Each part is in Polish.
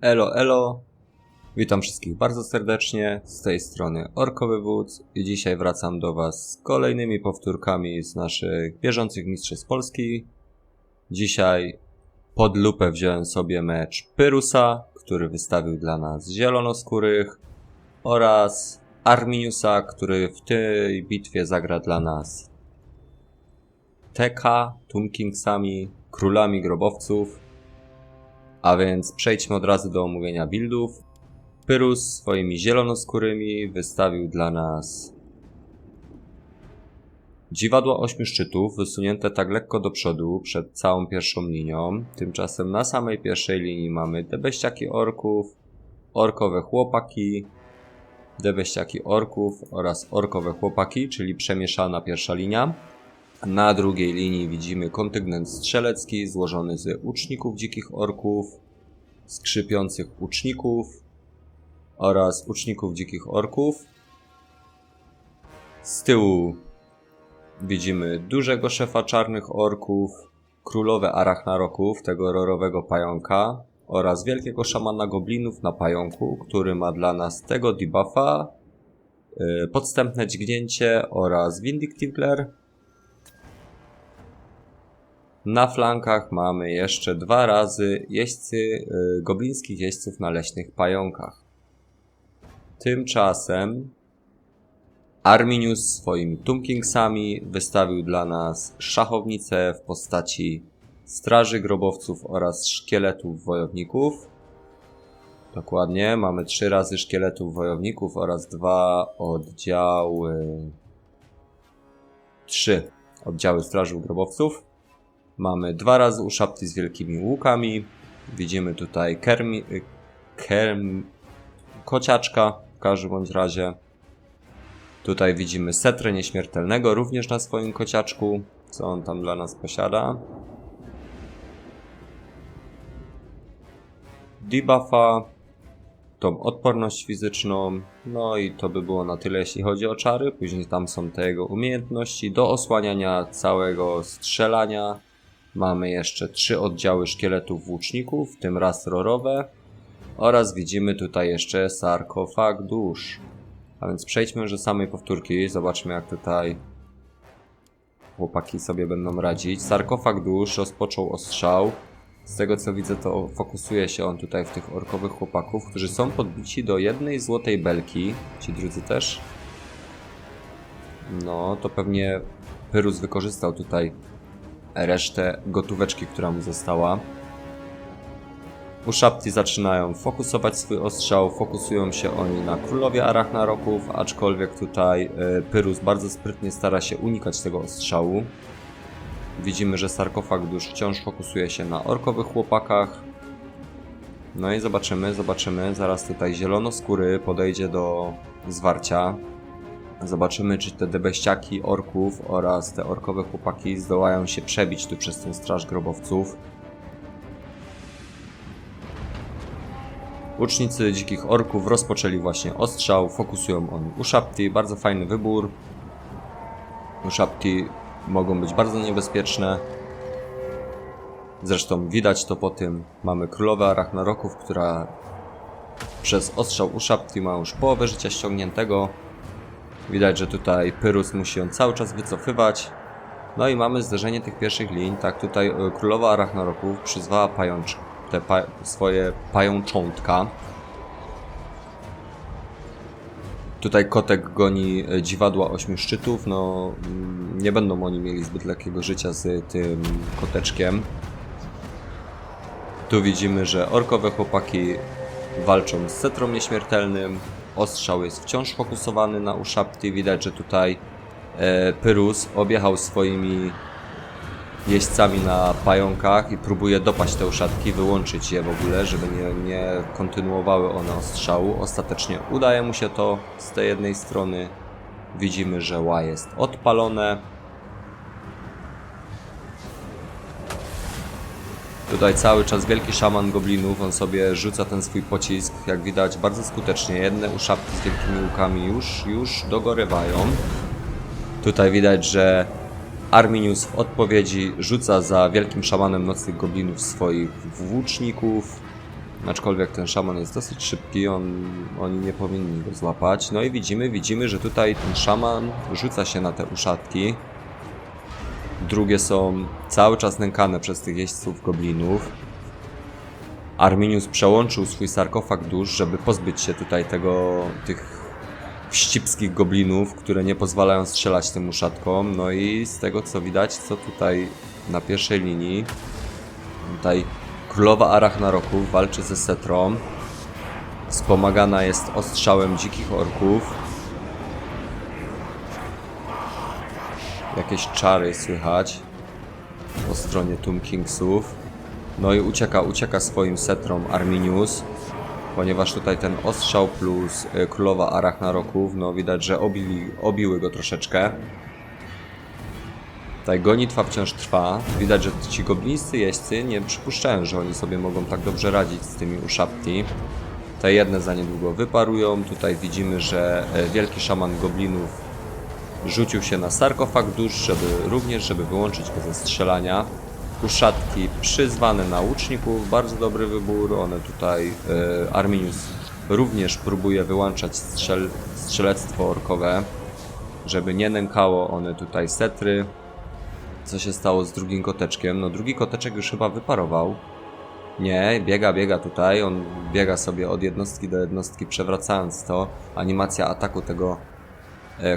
Elo, elo. Witam wszystkich bardzo serdecznie. Z tej strony Orkowy Wódz i dzisiaj wracam do Was z kolejnymi powtórkami z naszych bieżących mistrzostw Polski. Dzisiaj pod lupę wziąłem sobie mecz Pyrusa, który wystawił dla nas zielonoskórych oraz Arminiusa, który w tej bitwie zagra dla nas TK, Tunkingsami, królami grobowców. A więc przejdźmy od razu do omówienia buildów. Pyrus swoimi zielonoskórymi wystawił dla nas dziwadła ośmiu szczytów, wysunięte tak lekko do przodu przed całą pierwszą linią. Tymczasem na samej pierwszej linii mamy debeściaki orków, orkowe chłopaki, debeściaki orków oraz orkowe chłopaki, czyli przemieszana pierwsza linia. Na drugiej linii widzimy kontyngent strzelecki złożony z łuczników dzikich orków, skrzypiących łuczników oraz łuczników dzikich orków. Z tyłu widzimy dużego szefa czarnych orków, królowe arachnaroków, tego rorowego pająka oraz wielkiego szamana goblinów na pająku, który ma dla nas tego debuffa, yy, podstępne dźgnięcie oraz Vindictive na flankach mamy jeszcze dwa razy jeźdźcy y, goblińskich jeźdźców na leśnych pająkach. Tymczasem Arminius swoimi Tunkingsami wystawił dla nas szachownicę w postaci straży grobowców oraz szkieletów wojowników. Dokładnie, mamy trzy razy szkieletów wojowników oraz dwa oddziały. Trzy oddziały straży grobowców. Mamy dwa razy uszapty z wielkimi łukami. Widzimy tutaj kermi, y, kerm, kociaczka w każdym bądź razie. Tutaj widzimy setrę nieśmiertelnego również na swoim kociaczku. Co on tam dla nas posiada? Debuffa, tą odporność fizyczną. No i to by było na tyle, jeśli chodzi o czary. Później tam są te jego umiejętności do osłaniania całego strzelania Mamy jeszcze trzy oddziały szkieletów włóczników, w tym raz rorowe. Oraz widzimy tutaj jeszcze sarkofag dusz. A więc przejdźmy już do samej powtórki. Zobaczmy jak tutaj chłopaki sobie będą radzić. Sarkofag dusz rozpoczął ostrzał. Z tego co widzę to fokusuje się on tutaj w tych orkowych chłopaków, którzy są podbici do jednej złotej belki. Ci drudzy też. No, to pewnie Pyrus wykorzystał tutaj resztę gotóweczki, która mu została. Uszapti zaczynają fokusować swój ostrzał, fokusują się oni na królowie Arachnaroków, aczkolwiek tutaj e, Pyrus bardzo sprytnie stara się unikać tego ostrzału. Widzimy, że sarkofag dusz wciąż fokusuje się na orkowych chłopakach. No i zobaczymy, zobaczymy. Zaraz tutaj zielonoskóry podejdzie do zwarcia. Zobaczymy, czy te debeściaki orków oraz te orkowe chłopaki zdołają się przebić tu przez tę straż grobowców. Łucznicy dzikich orków rozpoczęli właśnie ostrzał, fokusują oni uszapti, bardzo fajny wybór. Uszapti mogą być bardzo niebezpieczne. Zresztą widać to po tym. Mamy królowę Arachnaroków, która przez ostrzał uszapti ma już połowę życia ściągniętego. Widać, że tutaj Pyrus musi ją cały czas wycofywać. No i mamy zderzenie tych pierwszych linii. Tak, tutaj e, królowa Arachnaroków przyzwała pającz, te pa swoje pajączątka. Tutaj kotek goni e, dziwadła ośmiu szczytów. No, mm, nie będą oni mieli zbyt lekkiego życia z tym koteczkiem. Tu widzimy, że orkowe chłopaki walczą z setrą nieśmiertelnym. Ostrzał jest wciąż fokusowany na uszapty. Widać, że tutaj e, Pyrus objechał swoimi jeźdźcami na pająkach i próbuje dopaść te uszatki, wyłączyć je w ogóle, żeby nie, nie kontynuowały one ostrzału. Ostatecznie udaje mu się to z tej jednej strony. Widzimy, że ła jest odpalone. Tutaj cały czas wielki szaman goblinów, on sobie rzuca ten swój pocisk, jak widać bardzo skutecznie. Jedne uszapki z wielkimi łukami już, już dogorywają. Tutaj widać, że Arminius w odpowiedzi rzuca za wielkim szamanem nocnych goblinów swoich włóczników. Aczkolwiek ten szaman jest dosyć szybki, on, oni nie powinni go złapać. No i widzimy, widzimy, że tutaj ten szaman rzuca się na te uszatki. Drugie są cały czas nękane przez tych jeźdźców goblinów. Arminius przełączył swój sarkofag dusz, żeby pozbyć się tutaj tego, tych wścibskich goblinów, które nie pozwalają strzelać tym uszatkom. No i z tego co widać, co tutaj na pierwszej linii, tutaj królowa Arachnaroków walczy ze Setrą. Wspomagana jest ostrzałem dzikich orków. Jakieś czary słychać po stronie Tomb Kingsów. No i ucieka, ucieka swoim setrom Arminius, ponieważ tutaj ten ostrzał plus y, królowa Arachnaroków, no widać, że obili, obiły go troszeczkę. Tutaj gonitwa wciąż trwa. Widać, że ci goblińscy jeźdźcy nie przypuszczają, że oni sobie mogą tak dobrze radzić z tymi uszapti. Te jedne za niedługo wyparują. Tutaj widzimy, że e, wielki szaman goblinów rzucił się na sarkofag dusz, żeby również, żeby wyłączyć go ze strzelania. Uszatki przyzwane na łuczników, bardzo dobry wybór. One tutaj, e, Arminius również próbuje wyłączać strzel, strzelectwo orkowe, żeby nie nękało one tutaj setry. Co się stało z drugim koteczkiem? No drugi koteczek już chyba wyparował. Nie, biega, biega tutaj. On biega sobie od jednostki do jednostki, przewracając to. Animacja ataku tego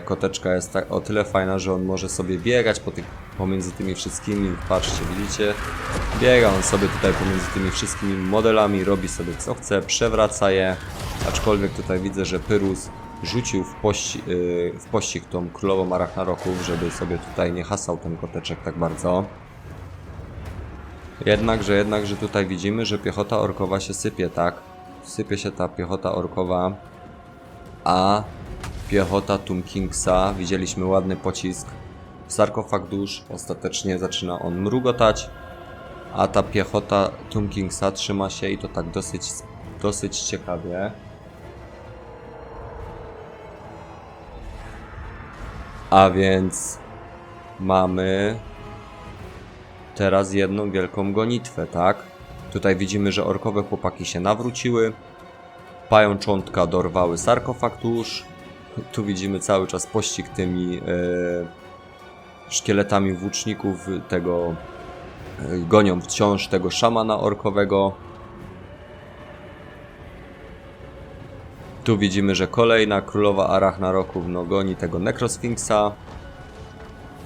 koteczka jest tak, o tyle fajna, że on może sobie biegać po tych, pomiędzy tymi wszystkimi. Patrzcie, widzicie? Biega on sobie tutaj pomiędzy tymi wszystkimi modelami, robi sobie co chce, przewraca je. Aczkolwiek tutaj widzę, że Pyrus rzucił w, pości, yy, w pościg tą królową Arachnaroków, żeby sobie tutaj nie hasał ten koteczek tak bardzo. Jednakże, jednakże tutaj widzimy, że piechota orkowa się sypie, tak? Sypie się ta piechota orkowa, a piechota Tomb Kingsa, widzieliśmy ładny pocisk w sarkofag dusz, ostatecznie zaczyna on mrugotać, a ta piechota Tomb Kingsa trzyma się i to tak dosyć, dosyć ciekawie. A więc mamy teraz jedną wielką gonitwę, tak? Tutaj widzimy, że orkowe chłopaki się nawróciły. Pajączątka dorwały sarkofag. Tu widzimy cały czas pościg tymi e, szkieletami włóczników tego e, gonią wciąż tego szamana orkowego. Tu widzimy, że kolejna królowa Arachnaroków no, goni tego Necrosfinksa.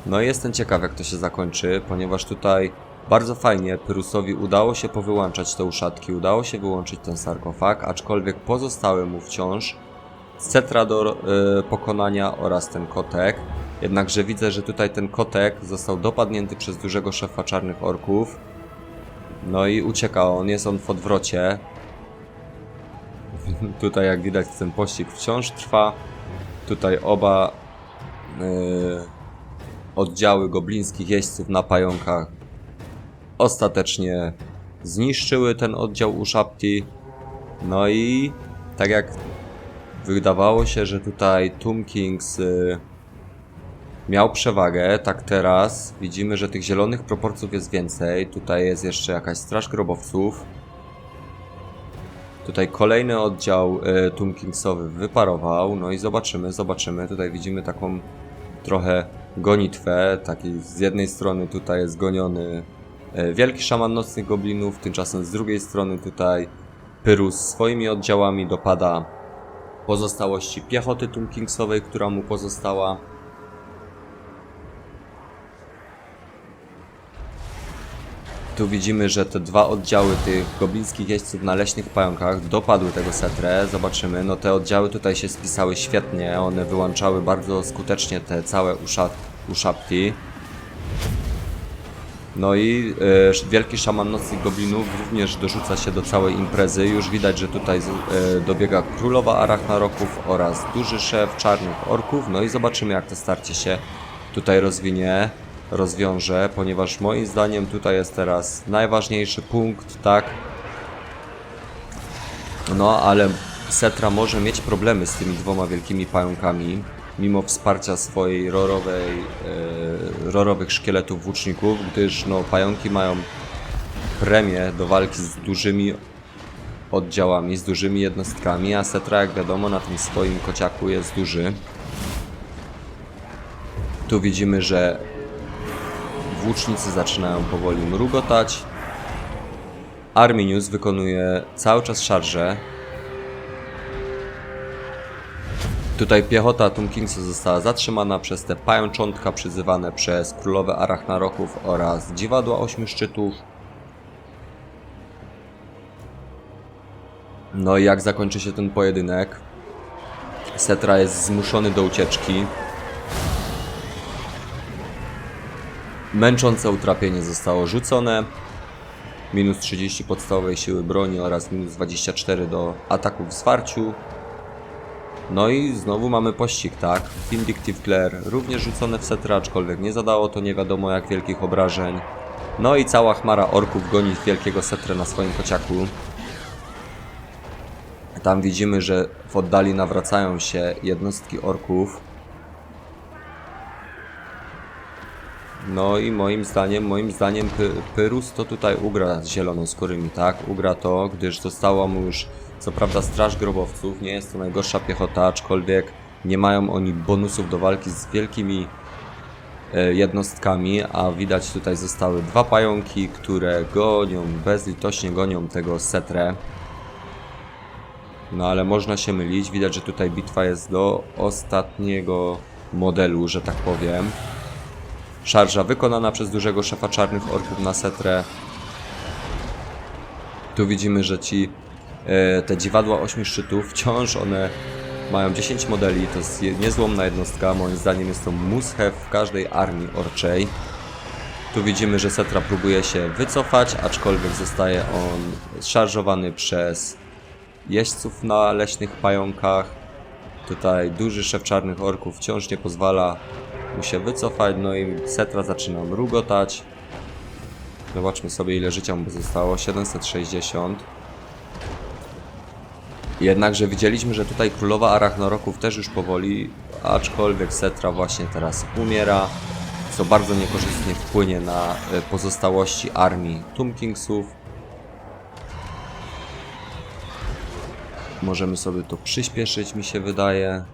No i jestem ciekaw jak to się zakończy, ponieważ tutaj bardzo fajnie Pyrusowi udało się powyłączać te uszatki, udało się wyłączyć ten sarkofag, aczkolwiek pozostały mu wciąż cetra do y, pokonania oraz ten kotek. Jednakże widzę, że tutaj ten kotek został dopadnięty przez dużego szefa czarnych orków. No i ucieka on, jest on w odwrocie. Tutaj jak widać ten pościg wciąż trwa. Tutaj oba yy, oddziały goblińskich jeźdźców na pająkach ostatecznie zniszczyły ten oddział Uszapti. No i tak jak wydawało się, że tutaj Tomb Kings yy, miał przewagę, tak teraz widzimy, że tych zielonych proporcjów jest więcej. Tutaj jest jeszcze jakaś straż grobowców. Tutaj kolejny oddział y, Tomb Kingsowy wyparował, no i zobaczymy, zobaczymy. Tutaj widzimy taką trochę gonitwę, taki z jednej strony tutaj jest goniony y, wielki szaman nocnych goblinów, tymczasem z drugiej strony tutaj Pyrus swoimi oddziałami dopada pozostałości piechoty Tomb Kingsowej, która mu pozostała. Tu widzimy, że te dwa oddziały tych goblińskich jeźdźców na leśnych pająkach dopadły tego setrę. Zobaczymy. No te oddziały tutaj się spisały świetnie. One wyłączały bardzo skutecznie te całe usza uszapki. No i e, wielki szaman nocnych goblinów również dorzuca się do całej imprezy. Już widać, że tutaj e, dobiega królowa Arachnaroków oraz duży szef czarnych orków. No i zobaczymy jak to starcie się tutaj rozwinie, rozwiąże, ponieważ moim zdaniem tutaj jest teraz najważniejszy punkt, tak? No, ale Setra może mieć problemy z tymi dwoma wielkimi pająkami, mimo wsparcia swojej rorowej, e, rorowych szkieletów włóczników, gdyż no, pająki mają premię do walki z dużymi oddziałami, z dużymi jednostkami, a Setra jak wiadomo na tym swoim kociaku jest duży. Tu widzimy, że włócznicy zaczynają powoli mrugotać. Arminius wykonuje cały czas szarże. Tutaj piechota Tomkinsa została zatrzymana przez te pajączątka przyzywane przez królowe Arachnaroków oraz dziwadła ośmiu szczytów. No i jak zakończy się ten pojedynek? Setra jest zmuszony do ucieczki. Męczące utrapienie zostało rzucone. Minus 30 podstawowej siły broni oraz minus 24 do ataków w zwarciu. No i znowu mamy pościg, tak? Vindictive Glare również rzucone w setra, aczkolwiek nie zadało to nie wiadomo jak wielkich obrażeń. No i cała chmara orków goni wielkiego setrę na swoim kociaku. Tam widzimy, że w oddali nawracają się jednostki orków. No i moim zdaniem, moim zdaniem Py Pyrus to tutaj ugra z zielonoskórymi, tak? Ugra to, gdyż została mu już co prawda straż grobowców, nie jest to najgorsza piechota, aczkolwiek nie mają oni bonusów do walki z wielkimi e, jednostkami, a widać tutaj zostały dwa pająki, które gonią, bezlitośnie gonią tego setrę. No ale można się mylić, widać, że tutaj bitwa jest do ostatniego modelu, że tak powiem. Szarża wykonana przez dużego szefa czarnych orków na setrę. Tu widzimy, że ci te dziwadła ośmiu szczytów wciąż one mają 10 modeli, to jest je- niezłomna jednostka, moim zdaniem jest to must w każdej armii orczej. Tu widzimy, że Setra próbuje się wycofać, aczkolwiek zostaje on szarżowany przez jeźdźców na leśnych pająkach. Tutaj duży szef czarnych orków wciąż nie pozwala mu się wycofać, no i Setra zaczyna mrugotać. Zobaczmy sobie ile życia mu zostało, 760. Jednakże widzieliśmy, że tutaj królowa Arachnoroków też już powoli, aczkolwiek Setra właśnie teraz umiera, co bardzo niekorzystnie wpłynie na e, pozostałości armii Tomkingsów. Możemy sobie to przyspieszyć, mi się wydaje.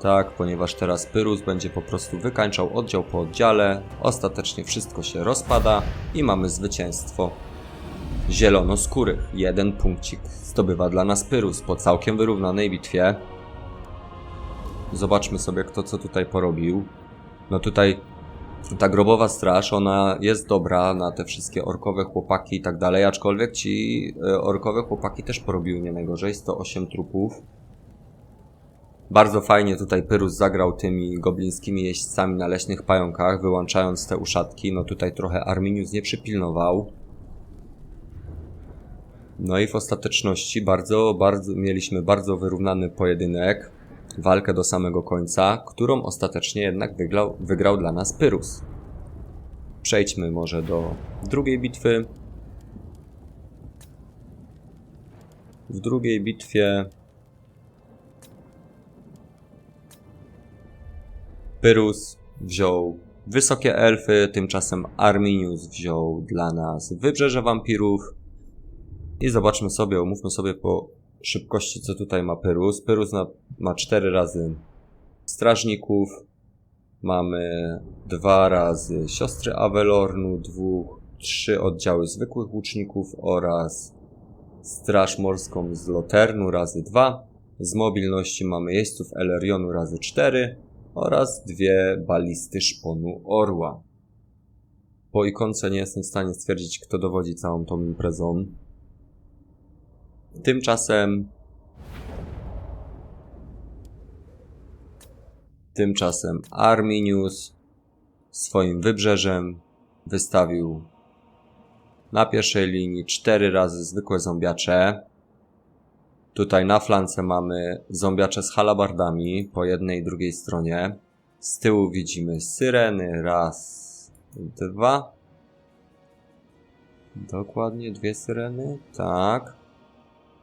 Tak, ponieważ teraz Pyrus będzie po prostu wykańczał oddział po oddziale, ostatecznie wszystko się rozpada i mamy zwycięstwo. Zielonoskórych, jeden punkcik zdobywa dla nas Pyrus po całkiem wyrównanej bitwie. Zobaczmy sobie kto co tutaj porobił. No tutaj ta grobowa straż, ona jest dobra na te wszystkie orkowe chłopaki i tak dalej, aczkolwiek ci e, orkowe chłopaki też porobiły nie najgorzej, 108 trupów. Bardzo fajnie tutaj Pyrus zagrał tymi goblińskimi jeźdźcami na leśnych pająkach, wyłączając te uszatki. No tutaj trochę Arminius nie przypilnował. No i w ostateczności bardzo, bardzo mieliśmy bardzo wyrównany pojedynek, walkę do samego końca, którą ostatecznie jednak wygrał, wygrał dla nas Pyrus. Przejdźmy może do drugiej bitwy. W drugiej bitwie Pyrus wziął wysokie elfy, tymczasem Arminius wziął dla nas wybrzeże wampirów. I zobaczmy sobie, omówmy sobie po szybkości, co tutaj ma Pyrus. Pyrus ma 4 razy strażników, mamy dwa razy siostry Avelornu, dwóch, trzy oddziały zwykłych łuczników oraz straż morską z Loternu razy dwa. Z mobilności mamy jeźdźców Elerionu razy 4 oraz dwie balisty szponu orła. Po ikonce nie jestem w stanie stwierdzić, kto dowodzi całą tą imprezą. Tymczasem. Tymczasem Arminius swoim wybrzeżem wystawił na pierwszej linii cztery razy zwykłe zombiacze. Tutaj na flance mamy zombiacze z halabardami po jednej i drugiej stronie. Z tyłu widzimy syreny. Raz, dwa. Dokładnie dwie syreny. Tak.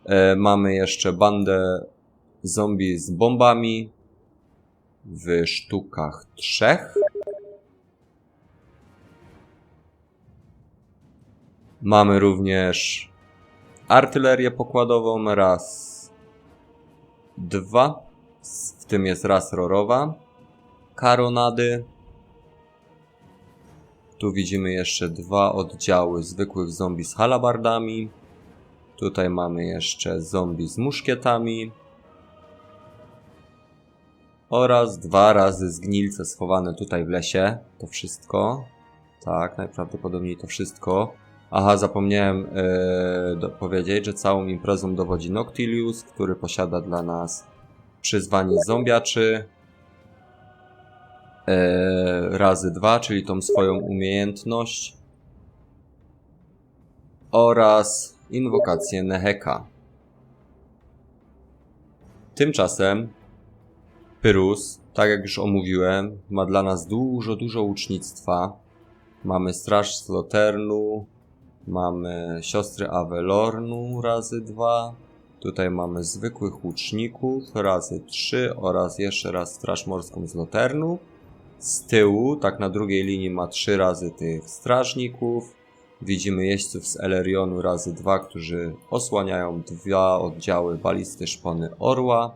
E, mamy jeszcze bandę zombie z bombami w sztukach trzech. Mamy również artylerię pokładową, raz, dwa, w tym jest raz rorowa, karonady. Tu widzimy jeszcze dwa oddziały zwykłych zombie z halabardami. Tutaj mamy jeszcze zombie z muszkietami. Oraz dwa razy zgnilce schowane tutaj w lesie. To wszystko. Tak, najprawdopodobniej to wszystko. Aha, zapomniałem do, powiedzieć, że całą imprezą dowodzi Noctilius, który posiada dla nas przyzwanie zombiaczy. E, razy dwa, czyli tą swoją umiejętność. Oraz inwokację Neheka. Tymczasem Pyrus, tak jak już omówiłem, ma dla nas dużo, dużo łucznictwa. Mamy Straż z Loternu, mamy Siostry Avelornu razy dwa. Tutaj mamy zwykłych łuczników razy trzy oraz jeszcze raz Straż Morską z Loternu. Z tyłu, tak na drugiej linii ma trzy razy tych strażników. Widzimy jeźdźców z Elerionu razy dwa, którzy osłaniają dwa oddziały balisty szpony Orła.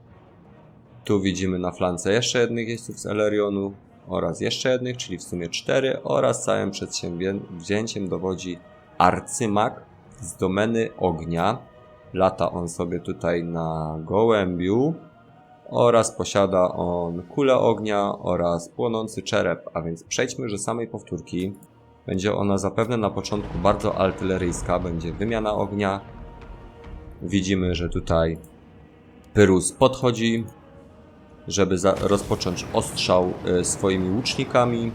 Tu widzimy na flance jeszcze jednych jeźdźców z Elerionu oraz jeszcze jednych, czyli w sumie cztery oraz całym przedsięwzięciem dowodzi arcymak z domeny ognia. Lata on sobie tutaj na gołębiu oraz posiada on kulę ognia oraz płonący czerep, a więc przejdźmy do samej powtórki. Będzie ona zapewne na początku bardzo artyleryjska, będzie wymiana ognia. Widzimy, że tutaj Pyrus podchodzi, żeby rozpocząć ostrzał y, swoimi łucznikami.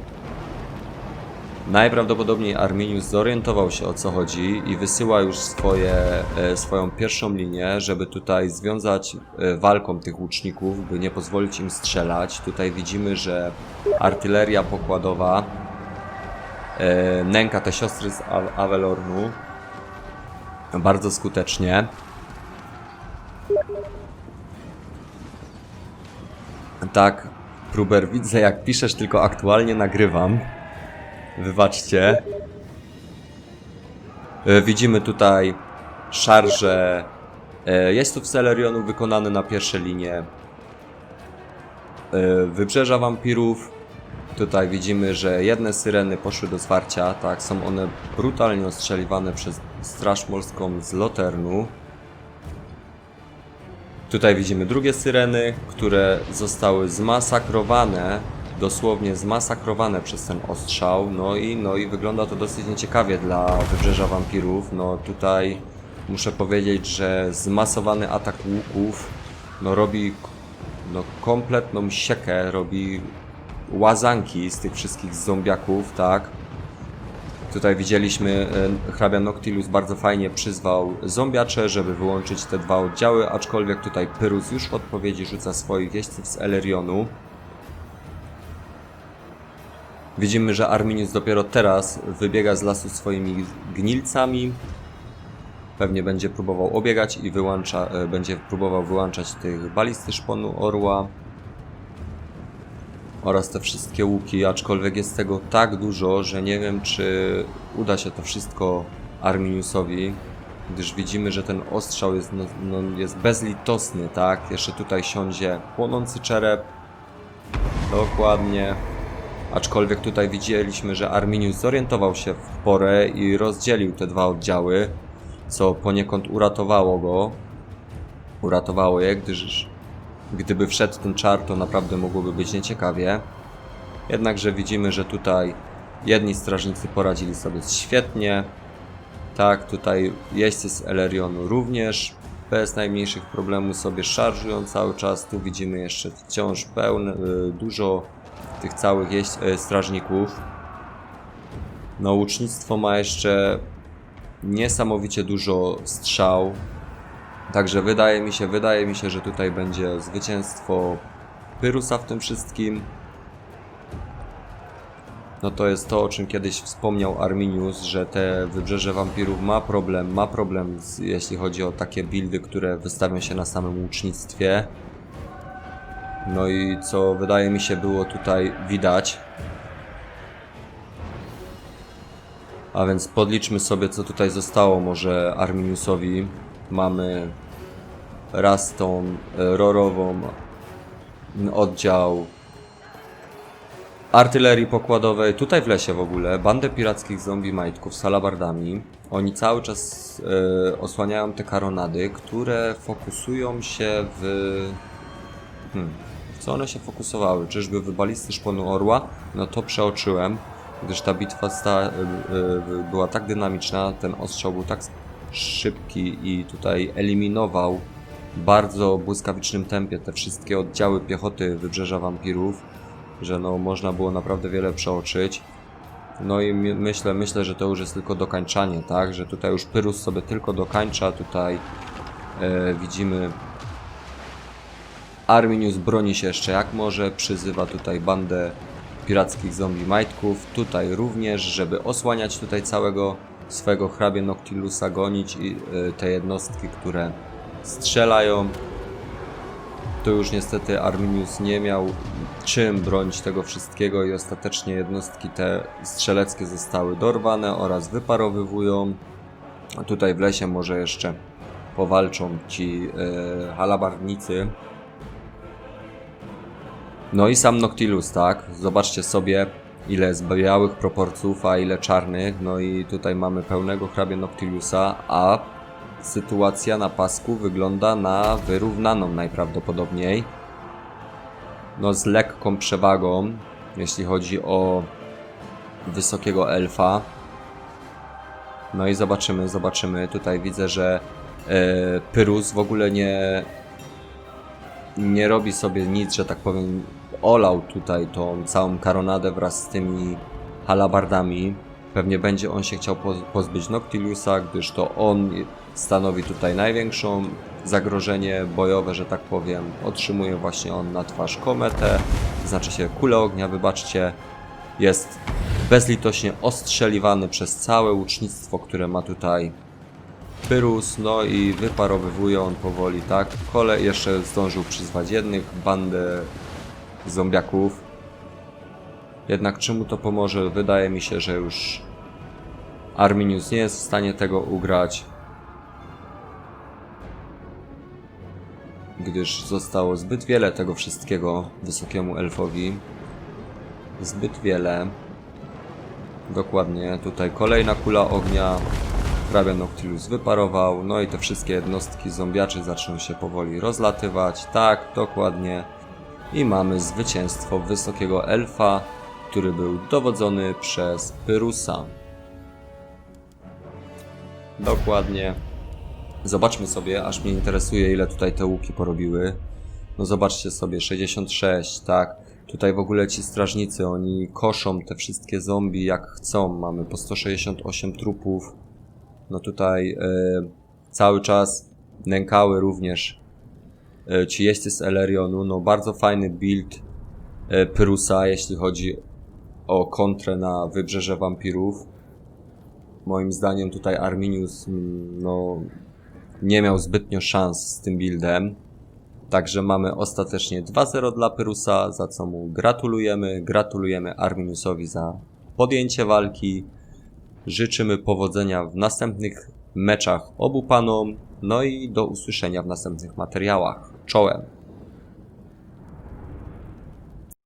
Najprawdopodobniej Arminius zorientował się o co chodzi i wysyła już swoje, e, swoją pierwszą linię, żeby tutaj związać e, walką tych łuczników, by nie pozwolić im strzelać. Tutaj widzimy, że artyleria pokładowa nęka te siostry z Avelornu bardzo skutecznie. Tak, Pruber, widzę jak piszesz, tylko aktualnie nagrywam. Wybaczcie. E, Widzimy tutaj szarże e, jeźdźców Celerionu wykonane na pierwsze linie e, wybrzeża wampirów. Tutaj widzimy, że jedne syreny poszły do zwarcia, tak, są one brutalnie ostrzeliwane przez Straż Morską z Loternu. Tutaj widzimy drugie syreny, które zostały zmasakrowane, dosłownie zmasakrowane przez ten ostrzał. No i, no i wygląda to dosyć nieciekawie dla wybrzeża wampirów. No tutaj muszę powiedzieć, że zmasowany atak łuków no robi no kompletną siekę, robi łazanki z tych wszystkich zombiaków, tak? Tutaj widzieliśmy, e, hrabia Noctilus bardzo fajnie przyzwał zombiacze, żeby wyłączyć te dwa oddziały, aczkolwiek tutaj Pyrus już w odpowiedzi rzuca swoich jeźdźców z Elerionu. Widzimy, że Arminius dopiero teraz wybiega z lasu swoimi gnilcami. Pewnie będzie próbował obiegać i wyłącza, e, będzie próbował wyłączać tych balisty szponu orła oraz te wszystkie łuki, aczkolwiek jest tego tak dużo, że nie wiem czy uda się to wszystko Arminiusowi, gdyż widzimy, że ten ostrzał jest, no, no, jest bezlitosny, tak? Jeszcze tutaj siądzie płonący czerep, dokładnie, aczkolwiek tutaj widzieliśmy, że Arminius zorientował się w porę i rozdzielił te dwa oddziały, co poniekąd uratowało go, uratowało je, gdyż Gdyby wszedł ten czar, to naprawdę mogłoby być nieciekawie. Jednakże widzimy, że tutaj jedni strażnicy poradzili sobie świetnie. Tak, tutaj jeźdźcy z Elerionu również bez najmniejszych problemów sobie szarżują cały czas. Tu widzimy jeszcze wciąż pełne, y, dużo tych całych jeźdź, y, strażników. No, łucznictwo ma jeszcze niesamowicie dużo strzał. Także wydaje mi się, wydaje mi się, że tutaj będzie zwycięstwo Pyrusa w tym wszystkim. No to jest to, o czym kiedyś wspomniał Arminius, że te wybrzeże wampirów ma problem, ma problem, z, jeśli chodzi o takie buildy, które wystawią się na samym łucznictwie. No i co wydaje mi się było tutaj widać. A więc podliczmy sobie, co tutaj zostało może Arminiusowi. mamy Raston, e, Rorową, oddział artylerii pokładowej, tutaj w lesie w ogóle, bandę pirackich zombie majtków z halabardami. Oni cały czas e, osłaniają te karonady, które fokusują się w... Hmm, co one się fokusowały? Czyżby w balisty szponu orła? No to przeoczyłem, gdyż ta bitwa sta, e, e, była tak dynamiczna, ten ostrzał był tak szybki i tutaj eliminował bardzo błyskawicznym tempie te wszystkie oddziały piechoty Wybrzeża Wampirów, że no można było naprawdę wiele przeoczyć. No i myślę, myślę, że to już jest tylko dokańczanie, tak? Że tutaj już Pyrus sobie tylko dokańcza, tutaj e, widzimy Arminius broni się jeszcze jak może, przyzywa tutaj bandę pirackich zombie majtków, tutaj również, żeby osłaniać tutaj całego swego hrabie Noctilusa, gonić i e, te jednostki, które strzelają. To już niestety Arminius nie miał czym bronić tego wszystkiego i ostatecznie jednostki te strzeleckie zostały dorwane oraz wyparowywują. A tutaj w lesie może jeszcze powalczą ci e, halabardnicy. No i sam Noctilus, tak? Zobaczcie sobie ile jest białych proporcjów, a ile czarnych. No i tutaj mamy pełnego hrabia Noctilusa, a sytuacja na pasku wygląda na wyrównaną najprawdopodobniej. No z lekką przewagą, jeśli chodzi o wysokiego elfa. No i zobaczymy, zobaczymy. Tutaj widzę, że e, Pyrus w ogóle nie, nie robi sobie nic, że tak powiem, olał tutaj tą całą karonadę wraz z tymi halabardami. Pewnie będzie on się chciał poz- pozbyć Noctilusa, gdyż to on stanowi tutaj największą zagrożenie bojowe, że tak powiem. Otrzymuje właśnie on na twarz kometę, znaczy się kulę ognia, wybaczcie. Jest bezlitośnie ostrzeliwany przez całe łucznictwo, które ma tutaj Pyrus, no i wyparowywuje on powoli, tak? Kole jeszcze zdążył przyzwać jednych, bandę zombiaków. Jednak czy mu to pomoże? Wydaje mi się, że już Arminius nie jest w stanie tego ugrać. Gdyż zostało zbyt wiele tego wszystkiego wysokiemu elfowi. Zbyt wiele. Dokładnie, tutaj kolejna kula ognia. Hrabia Noctilus wyparował, no i te wszystkie jednostki zombiaczy zaczną się powoli rozlatywać. Tak, dokładnie. I mamy zwycięstwo wysokiego elfa, który był dowodzony przez Pyrusa. Dokładnie. Zobaczmy sobie, aż mnie interesuje, ile tutaj te łuki porobiły. No zobaczcie sobie, 66, tak. Tutaj w ogóle ci strażnicy, oni koszą te wszystkie zombie jak chcą. Mamy po 168 trupów. No tutaj e, cały czas nękały również e, ci jeźdźcy z Elerionu. No bardzo fajny build e, Prusa, jeśli chodzi o kontrę na wybrzeże wampirów. Moim zdaniem tutaj Arminius mm, no, nie miał zbytnio szans z tym buildem. Także mamy ostatecznie 2-0 dla Pyrusa, za co mu gratulujemy. Gratulujemy Arminiusowi za podjęcie walki. Życzymy powodzenia w następnych meczach obu panom. No i do usłyszenia w następnych materiałach. Czołem!